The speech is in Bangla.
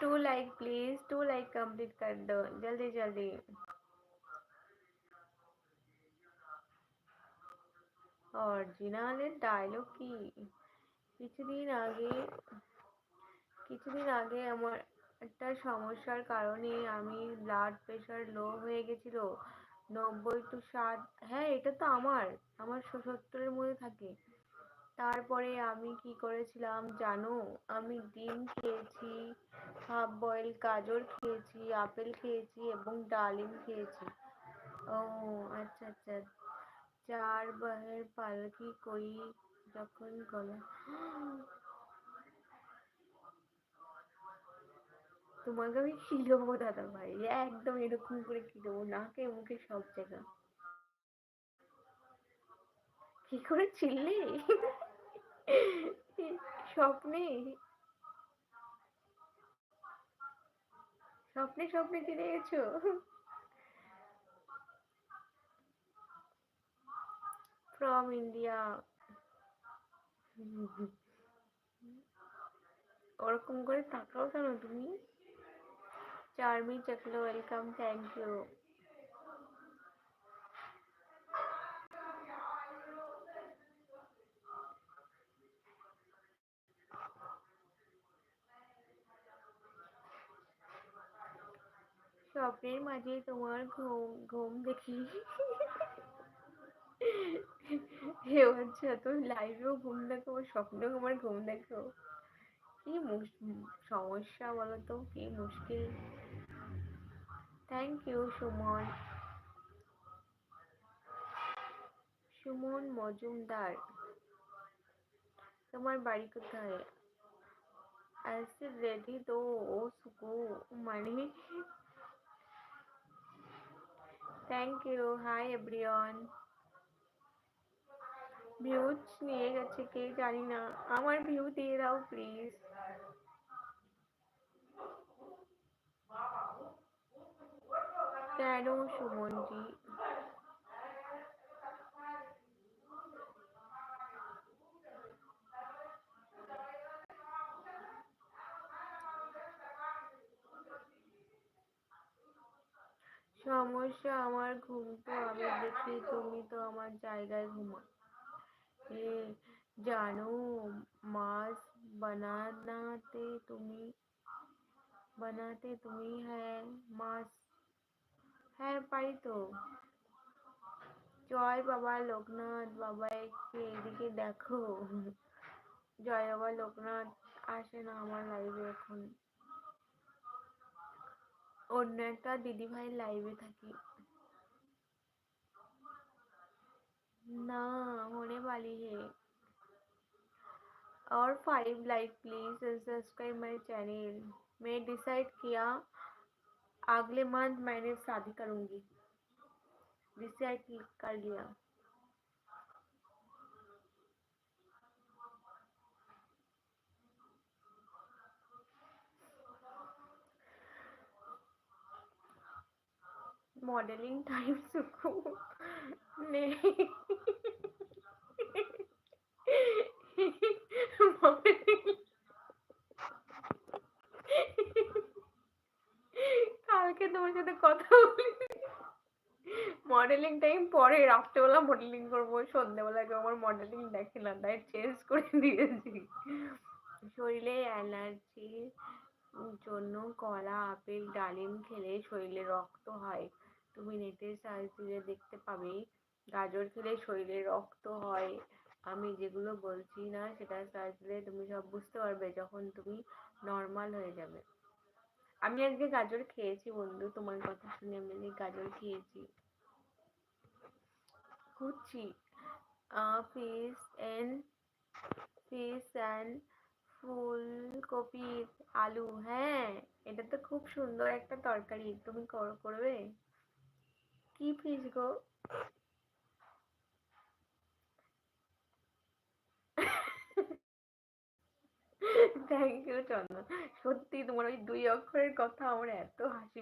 two like please two like complete कर दो जल्दी जल्दी অরিজিনালের ডায়লগ কি কিছুদিন আগে কিছুদিন আগে আমার একটা সমস্যার কারণে আমি ব্লাড প্রেশার লো হয়ে গেছিল নব্বই টু ষাট হ্যাঁ এটা তো আমার আমার সত্তরের মধ্যে থাকে তারপরে আমি কি করেছিলাম জানো? আমি ডিম খেয়েছি হাফ বয়েল গাজর খেয়েছি, আপেল খেয়েছি এবং ডালিম খেয়েছি। ও আচ্ছা আচ্ছা। চার বাহের পালকি কই? যখন গলা তোমাকে আমি কি দেবো দাদা ভাই? একদম এরকম করে কি দেবো? নাকে মুখে সব জায়গা। কি করে চিনলে? স্বপ্নে। স্বপ্নে স্বপ্নে চিনে গেছো? ফ্রম ইন্ডিয়া ওরকম করে তাকাও কেন তুমি? চার্মি চকলো ওয়েলকাম থ্যাংক ইউ স্বপ্নের মাঝে তোমার ঘুম ঘুম দেখি হে আচ্ছা তুমি লাইভেও ঘুম দেখো স্বপ্নেও আমার ঘুম দেখো কি সমস্যা বলো তো কি মুশকিল থ্যাংক ইউ সুমন সুমন মজুমদার তোমার বাড়ি কোথায় ऐसे रेडी तो ओ सुकू মানে thank you hi everyone views নিয়ে গেছে কে জানি না আমার ভিউ দিয়ে দাও প্লিজ কেন সুমনজি সমস্যা, আমার ঘুম তো আমি দেখি তুমি তো আমার জায়গায় ঘুমা। ये জানো, মাছ বানাতে তুমি বানাতে তুমি হ্যাঁ মাছ হ্যাঁ পারি তো। জয় বাবা লোকনাথ, বাবা একটু এদিকে দেখো। জয় বাবা লোকনাথ, আসে না আমার লাইভে এখন। অন্য একটা দিদিভাই লাইভে থাকি ना होने वाली है और five like please subscribe my channel मैं डिसाइड किया अगले मंथ मैंने शादी करूंगी डिसाइड कर लिया मॉडलिंग टाइम सुकून नहीं কালকে তোমার সাথে কথা বলি মডেলিং টাইম পরে রাত্রেবেলা মডেলিং করবো সন্ধ্যেবেলা কেউ আমার মডেলিং দেখে না তাই চেঞ্জ করে দিয়েছি শরীরে অ্যালার্জির জন্য কলা আপেল ডালিম খেলে শরীরে রক্ত হয় তুমি নেটের সাহায্যে দেখতে পাবে। গাজর খেলে শরীরে রক্ত হয়। আমি যেগুলো বলছি না সেটা সার্চ দিলে তুমি সব বুঝতে পারবে যখন তুমি নর্মাল হয়ে যাবে। আমি আজকে গাজর খেয়েছি বন্ধু, তোমার কথা শুনে আমি গাজর খেয়েছি। খুঁজছি ফিস এন্ড ফিস অ্যান্ড ফুলকপি, আলু হ্যাঁ এটা তো খুব সুন্দর একটা তরকারি। তুমি করবে? কি please go thank you Chandan সত্যি তোমার ওই দুই অক্ষরের কথা আমার এত হাসি